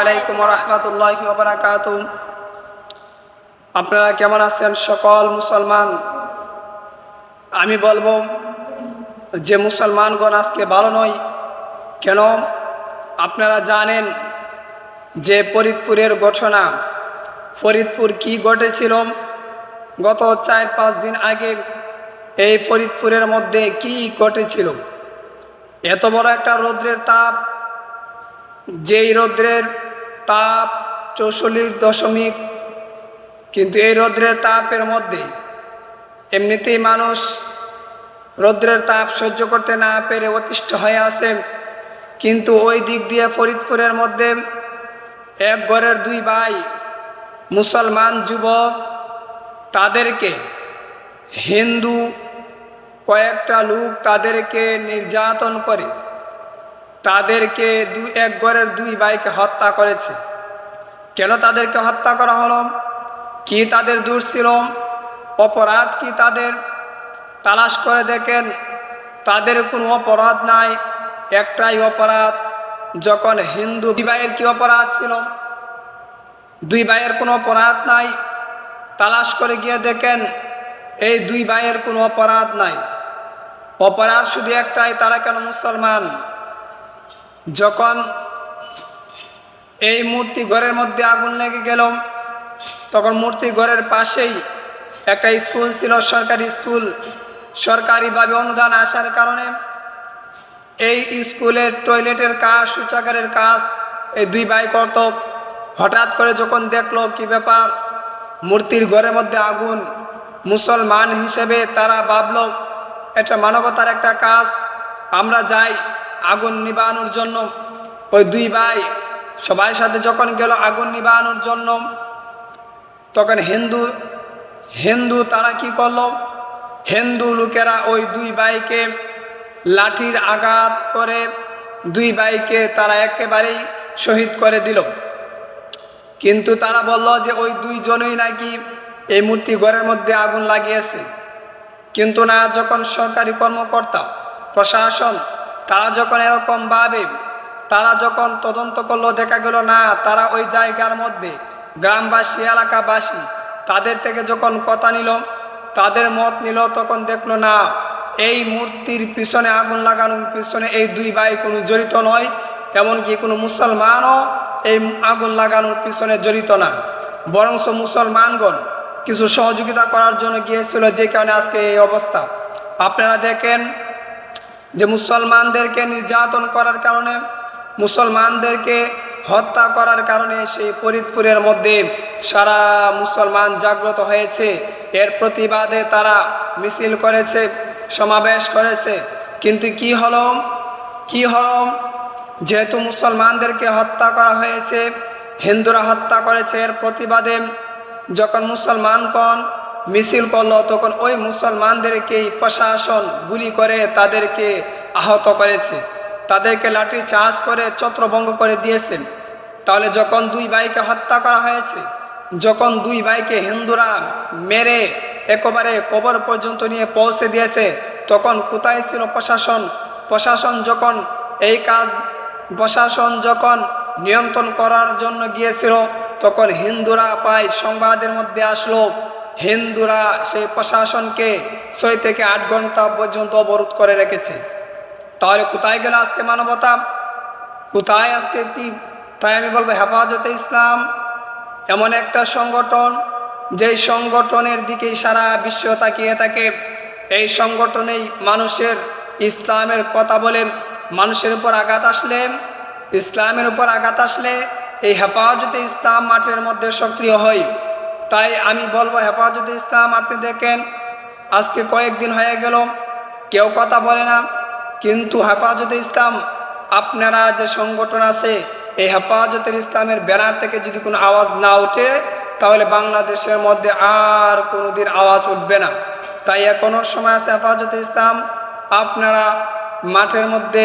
আলাইকুম রহমতুল্লাহ বারাকাত আপনারা কেমন আছেন? সকল মুসলমান। আমি বলব যে মুসলমানগণ আজকে ভালো নয়। কেন? আপনারা জানেন যে ফরিদপুরের ঘটনা। ফরিদপুর কি ঘটেছিল? গত চার পাঁচ দিন আগে এই ফরিদপুরের মধ্যে কি ঘটেছিল? এত বড় একটা রৌদ্রের তাপ, যেই রৌদ্রের তাপ চৌচল্লিশ দশমিক। কিন্তু এই রৌদ্রের তাপের মধ্যে এমনিতেই মানুষ রৌদ্রের তাপ সহ্য করতে না পেরে অতিষ্ঠ হয়ে আসে কিন্তু ওই দিক দিয়ে ফরিদপুরের মধ্যে এক ঘরের দুই ভাই মুসলমান যুবক, তাদেরকে হিন্দু কয়েকটা লোক তাদেরকে নির্যাতন করে। তাদেরকে দুই এক ঘরের দুই ভাইকে হত্যা করেছে। কেন তাদেরকে হত্যা করা হলো? কি তাদের দূর ছিল? অপরাধ কি তাদের? তালাশ করে দেখেন, তাদের কোনো অপরাধ নাই, একটাই অপরাধ, যখন হিন্দু দুই ভাইয়ের কি অপরাধ ছিল? দুই ভাইয়ের কোনো অপরাধ নাই। তালাশ করে গিয়ে দেখেন, এই দুই ভাইয়ের কোনো অপরাধ নাই। অপরাধ শুধু একটাই, তারা কেন মুসলমান? যখন এই মূর্তি ঘরের মধ্যে আগুন লেগে গেল, তখন মূর্তি ঘরের পাশেই একটা স্কুল ছিল, সরকারি স্কুল। সরকারিভাবে অনুদান আসার কারণে এই স্কুলের টয়লেটের কাজ, শৌচাগারের কাজ, এই দুই ভাই করত হঠাৎ করে যখন দেখল কি ব্যাপার, মূর্তির ঘরের মধ্যে আগুন, মুসলমান হিসেবে তারা ভাবল, এটা মানবতার একটা কাজ, আমরা যাই। আগুন নিবানোর জন্য ওই দুই ভাই সবার সাথে যখন গেল আগুন নিবানোর জন্য, তখন হিন্দু হিন্দু তারা কি করল? হিন্দু লোকেরা ওই দুই ভাইকে লাঠির আঘাত করে দুই ভাইকে তারা একেবারেই শহীদ করে দিল। কিন্তু তারা বলল যে ওই দুইজনই নাকি এই মূর্তি ঘরের মধ্যে আগুন লাগিয়েছে। কিন্তু না, যখন সরকারি কর্মকর্তা, প্রশাসন তারা যখন এরকম ভাবে, তারা যখন তদন্ত করল, দেখা গেল না, তারা ওই জায়গার মধ্যে গ্রামবাসী, এলাকাবাসী তাদের থেকে যখন কথা নিল, তাদের মত নিল, তখন দেখল না, এই মূর্তির পিছনে আগুন লাগানোর পিছনে এই দুই ভাই কোনো জড়িত নয়, এমনকি কোনো মুসলমানও এই আগুন লাগানোর পিছনে জড়িত না। বরংস মুসলমানগণ কিছু সহযোগিতা করার জন্য গিয়েছিল, যে কারণে আজকে এই অবস্থা। আপনারা দেখেন যে মুসলমানদেরকে নির্যাতন করার কারণে, মুসলমানদেরকে হত্যা করার কারণে সেই ফরিদপুরের মধ্যে সারা মুসলমান জাগ্রত হয়েছে। এর প্রতিবাদে তারা মিছিল করেছে, সমাবেশ করেছে। কিন্তু কি হলো? কি হলো? যেহেতু মুসলমানদেরকে হত্যা করা হয়েছে, হিন্দুরা হত্যা করেছে, এর প্রতিবাদে যখন মুসলমানগণ মিছিল করল, তখন ওই মুসলমানদেরকেই প্রশাসন গুলি করে তাদেরকে আহত করেছে। তাদেরকে লাঠি চাষ করে ছত্রভঙ্গ করে দিয়েছেন তাহলে যখন দুই ভাইকে হত্যা করা হয়েছে, যখন দুই ভাইকে হিন্দুরা মেরে একেবারে কবর পর্যন্ত নিয়ে পৌঁছে দিয়েছে, তখন কোথায় ছিল প্রশাসন? প্রশাসন যখন এই কাজ, প্রশাসন যখন নিয়ন্ত্রণ করার জন্য গিয়েছিল, তখন হিন্দুরা পায় সংবাদের মধ্যে আসলো হিন্দুরা সেই প্রশাসনকে ছয় থেকে আট ঘণ্টা পর্যন্ত অবরোধ করে রেখেছে। তাহলে কোথায় গেল আজকে মানবতা? কোথায় আজকে কি? তাই আমি বলব হেফাজতে ইসলাম এমন একটা সংগঠন, যেই সংগঠনের দিকেই সারা বিশ্ব তাকিয়ে থাকে। এই সংগঠনেই মানুষের ইসলামের কথা বলে মানুষের উপর আঘাত আসলে, ইসলামের উপর আঘাত আসলে এই হেফাজতে ইসলাম মাঠের মধ্যে সক্রিয় হয়। তাই আমি বলব, হেফাজতে ইসলাম, আপনি দেখেন, আজকে কয়েকদিন হয়ে গেল, কেউ কথা বলে না, কিন্তু হেফাজতে ইসলাম, আপনারা যে সংগঠন আছে, এই হেফাজতের ইসলামের ব্যানার থেকে যদি কোনো আওয়াজ না ওঠে, তাহলে বাংলাদেশের মধ্যে আর কোনোদিন আওয়াজ উঠবে না। তাই এখনও সময় আছে হেফাজতে ইসলাম, আপনারা মাঠের মধ্যে